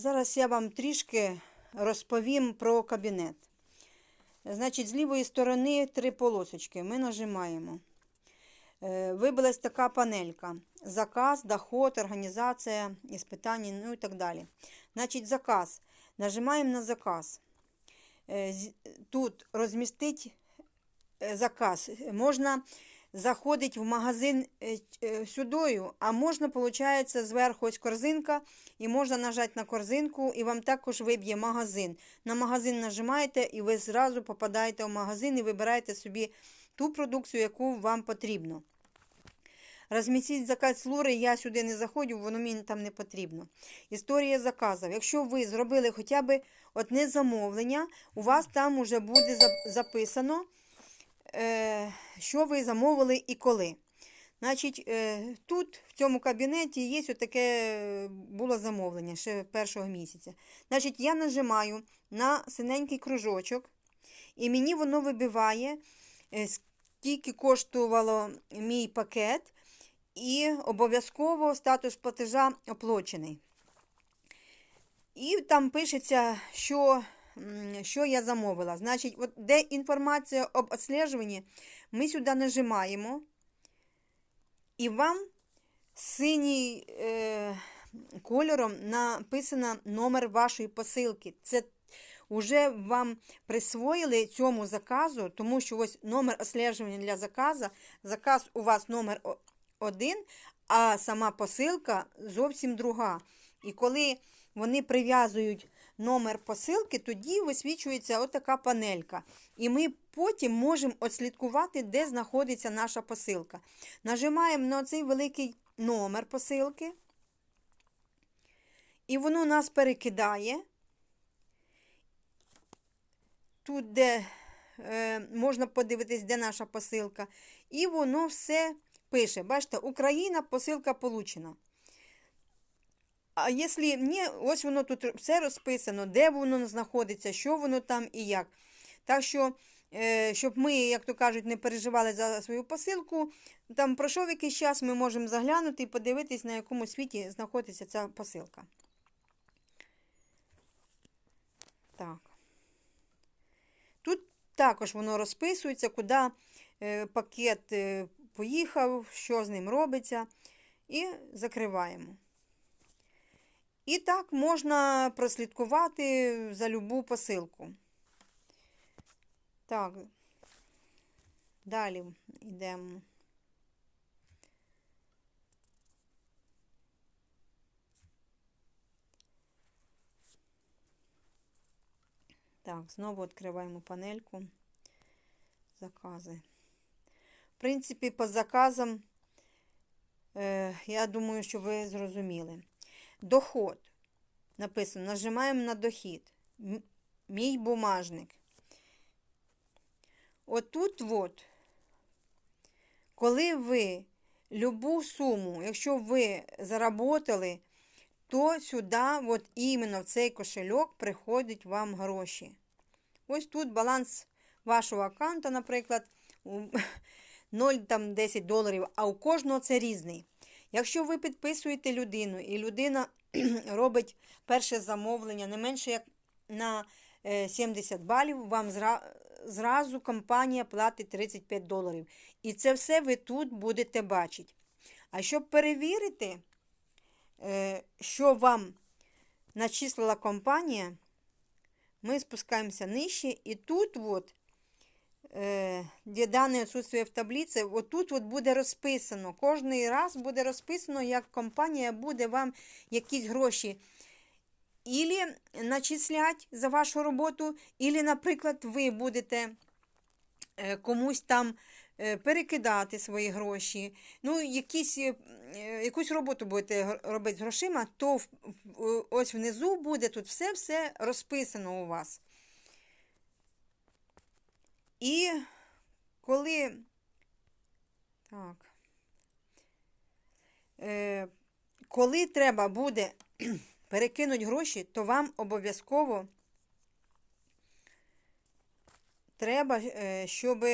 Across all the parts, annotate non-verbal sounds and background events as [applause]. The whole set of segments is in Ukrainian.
Зараз я вам трішки розповім про кабінет. Значить, з лівої сторони три полосочки. Ми нажимаємо. Е, Вибилась така панелька. Заказ, доход, організація, іспитання, ну і так далі. Значить, заказ. Нажимаємо на заказ. Е, Тут розмістить е, заказ. Можна заходити в магазин е, е, сюдою, а можна, виходить, зверху ось корзинка, і можна нажати на корзинку, і вам також виб'є магазин. На магазин нажимаєте, і ви зразу попадаєте в магазин і вибираєте собі ту продукцію, яку вам потрібно. Розмістіть заказ лури, я сюди не заходжу, воно мені там не потрібно. Історія заказів. Якщо ви зробили хоча б одне замовлення, у вас там вже буде записано, що ви замовили і коли. Значить, е, тут, в цьому кабінеті, є таке е, було замовлення ще першого місяця. Значить, я нажимаю на синенький кружочок, і мені воно вибиває, е, скільки коштувало мій пакет, і обов'язково статус платежа оплачений. І там пишеться, що, що я замовила. Значить, от де інформація об відслежуванні, ми сюди нажимаємо, і вам синій е, кольором написано номер вашої посилки. Це вже вам присвоїли цьому заказу, тому що ось номер відслежування для заказу. Заказ у вас номер один, а сама посилка зовсім друга. І коли вони прив'язують номер посилки, тоді висвічується отака панелька. І ми потім можемо відслідкувати, де знаходиться наша посилка. Нажимаємо на цей великий номер посилки, і воно нас перекидає. Тут, де е, можна подивитись, де наша посилка. І воно все пише. Бачите, Україна, посилка получена. А якщо ні, ось воно тут все розписано, де воно знаходиться, що воно там і як. Так що, е, щоб ми, як то кажуть, не переживали за свою посилку, там пройшов якийсь час, ми можемо заглянути і подивитись, на якому світі знаходиться ця посилка. Так. Тут також воно розписується, куди е, пакет е, поїхав, що з ним робиться. І закриваємо. І так можна прослідкувати за любу посилку. Так, далі йдемо. Так, знову відкриваємо панельку. Закази. В принципі, по заказам, е, я думаю, що ви зрозуміли. Доход. Написано, нажимаємо на дохід. Мій бумажник. Отут от, коли ви любу суму, якщо ви заработали, то сюди, от іменно в цей кошельок приходять вам гроші. Ось тут баланс вашого аккаунта, наприклад, у [laughs] 0,10 доларів, а у кожного це різний. Якщо ви підписуєте людину, і людина [clears throat] робить перше замовлення не менше як на е, 70 балів, вам зра- зразу компанія платить 35 доларів. І це все ви тут будете бачити. А щоб перевірити, е, що вам начислила компанія, ми спускаємося нижче, і тут, от, е, де дане відсутствує в таблиці, отут от буде розписано. Кожний раз буде розписано, як компанія буде вам якісь гроші ілі начислять за вашу роботу, ілі, наприклад, ви будете е, комусь там е, перекидати свої гроші, ну, якісь, е, е, якусь роботу будете робити з грошима, то ось внизу буде тут все-все розписано у вас. І коли. Так. Е, коли треба буде [clears throat] перекинути гроші, то вам обов'язково треба, е, щоб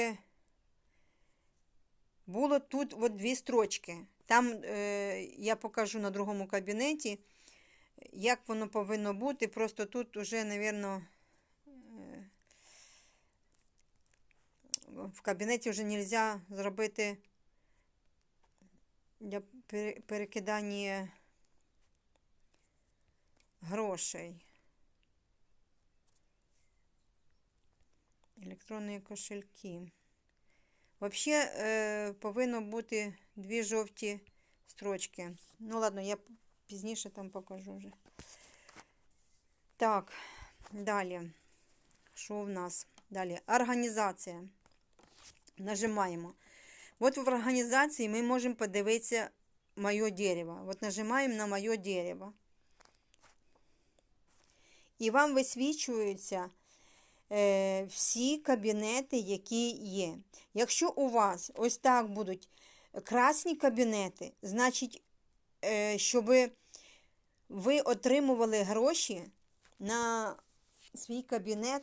було тут от дві строчки. Там е, я покажу на другому кабінеті. як воно повинно бути. Просто тут уже, мабуть, в кабінеті вже не можна зробити для перекидання грошей. Електронні кошельки. Взагалі е, повинно бути дві жовті строчки. Ну, ладно, я пізніше там покажу вже. Так, далі. Що в нас? Далі. Організація. Нажимаємо. От в організації ми можемо подивитися моє дерево. От нажимаємо на моє дерево. І вам висвічуються е, всі кабінети, які є. Якщо у вас ось так будуть красні кабінети, значить, е, щоб ви отримували гроші на свій кабінет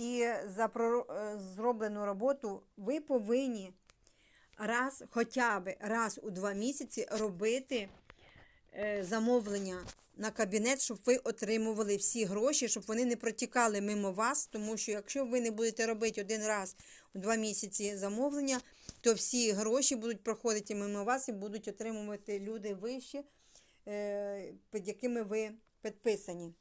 і за е, зроблену роботу, ви повинні раз, хоча б раз у два місяці робити е, замовлення на кабінет, щоб ви отримували всі гроші, щоб вони не протікали мимо вас. Тому що якщо ви не будете робити один раз у два місяці замовлення, то всі гроші будуть проходити мимо вас і будуть отримувати люди вище, е, під якими ви підписані.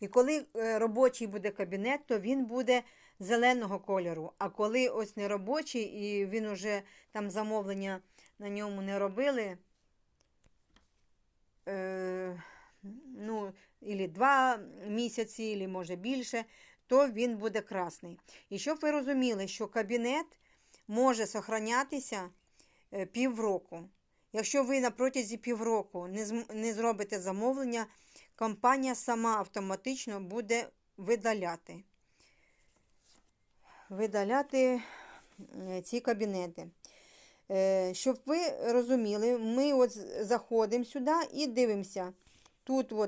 І коли е, робочий буде кабінет, то він буде зеленого кольору. А коли ось не робочий, і він уже там замовлення на ньому не робили, е, ну, ілі два місяці, ілі може більше, то він буде красний. І щоб ви розуміли, що кабінет може сохранятися е, півроку. Якщо ви на протязі півроку не, зробите замовлення, компанія сама автоматично буде видаляти. Видаляти е, ці кабінети. Е, Щоб ви розуміли, ми от заходимо сюди і дивимося. Тут от